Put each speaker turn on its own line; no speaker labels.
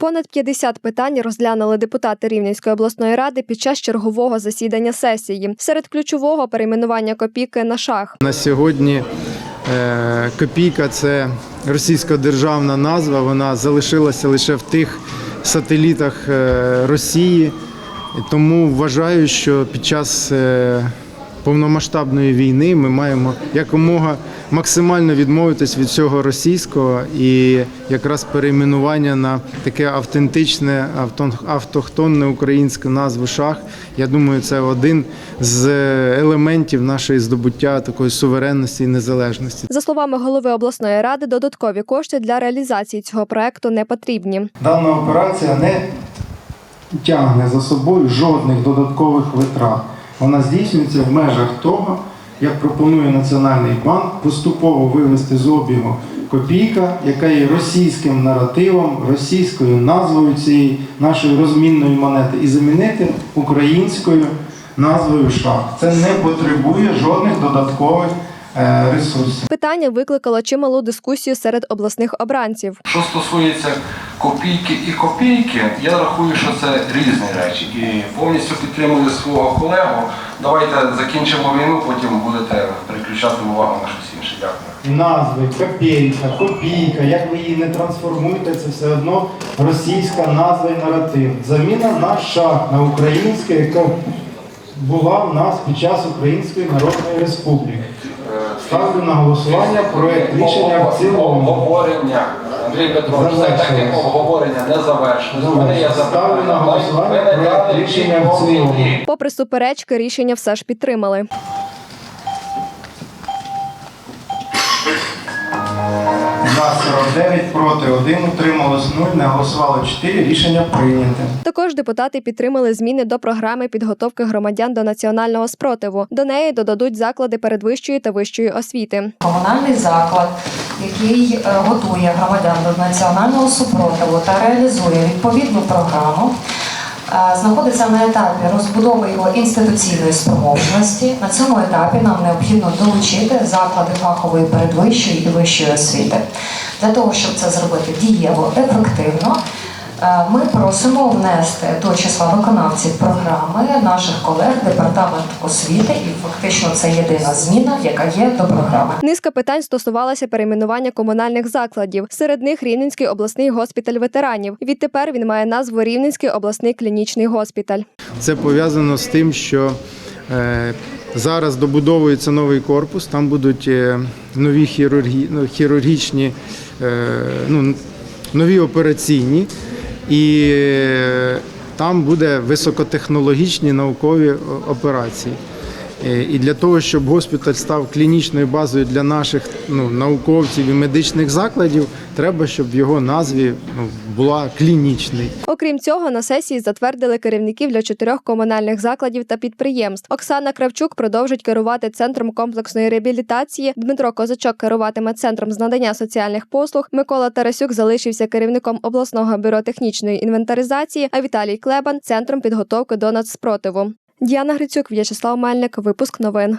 Понад 50 питань розглянули депутати Рівненської обласної ради під час чергового засідання сесії. Серед ключового перейменування копійки на шах.
На сьогодні е, копійка це російська державна назва. Вона залишилася лише в тих сателітах е, Росії. Тому вважаю, що під час е, повномасштабної війни ми маємо якомога максимально відмовитись від цього російського і якраз перейменування на таке автентичне авто- автохтонне українське назву шах. Я думаю, це один з елементів нашої здобуття такої суверенності і незалежності.
За словами голови обласної ради, додаткові кошти для реалізації цього проекту не потрібні.
Дана операція не тягне за собою жодних додаткових витрат. Вона здійснюється в межах того, як пропонує Національний банк поступово вивести з обігу копійка, яка є російським наративом, російською назвою цієї нашої розмінної монети, і замінити українською назвою шах. Це не потребує жодних додаткових е, ресурсів.
Питання викликало чималу дискусію серед обласних обранців.
Що стосується копійки і копійки, я рахую, що це різні речі. І повністю підтримую свого колегу. Давайте закінчимо війну, потім будете переключати увагу на щось інше. Дякую.
назви, копійка, копійка, як ви її не трансформуєте, це все одно російська назва і наратив. Заміна на шах, на українське, була в нас під час Української Народної Республіки. Ставлю на голосування проект рішення в цілому.
Обговорення. Андрій Петрович, це
Завершилось.
обговорення не завершено. У мене є
Ставлю на
запитання.
голосування
Ви не
проект
дали
рішення в цілому.
Попри суперечки, рішення все ж підтримали.
49, проти 1, утрималось 0, не голосувало 4, рішення прийняте.
Також депутати підтримали зміни до програми підготовки громадян до національного спротиву. До неї додадуть заклади передвищої та вищої освіти.
комунальний заклад, який е, готує громадян до національного супротиву та реалізує відповідну програму, знаходиться на етапі розбудови його інституційної спроможності. На цьому етапі нам необхідно долучити заклади фахової передвищої і вищої освіти. Для того, щоб це зробити дієво, ефективно, ми просимо внести до числа виконавців програми наших колег департамент освіти, і фактично це єдина зміна, яка є до програми.
Низка питань стосувалася перейменування комунальних закладів. Серед них Рівненський обласний госпіталь ветеранів. Відтепер він має назву Рівненський обласний клінічний госпіталь.
Це пов'язано з тим, що е, зараз добудовується новий корпус, там будуть е, нові хірургі, ну, хірургічні, е, ну, нові операційні, і е, там буде високотехнологічні наукові операції. Е, І для того, щоб госпіталь став клінічною базою для наших ну, науковців і медичних закладів, треба, щоб в його назві ну, була клінічний.
Окрім цього, на сесії затвердили керівників для чотирьох комунальних закладів та підприємств. Оксана Кравчук продовжить керувати центром комплексної реабілітації. Дмитро Козачок керуватиме центром з надання соціальних послуг. Микола Тарасюк залишився керівником обласного бюро технічної інвентаризації. А Віталій Клебан центром підготовки до нацспротиву. Діана Грицюк, В'ячеслав Мельник. Випуск новин.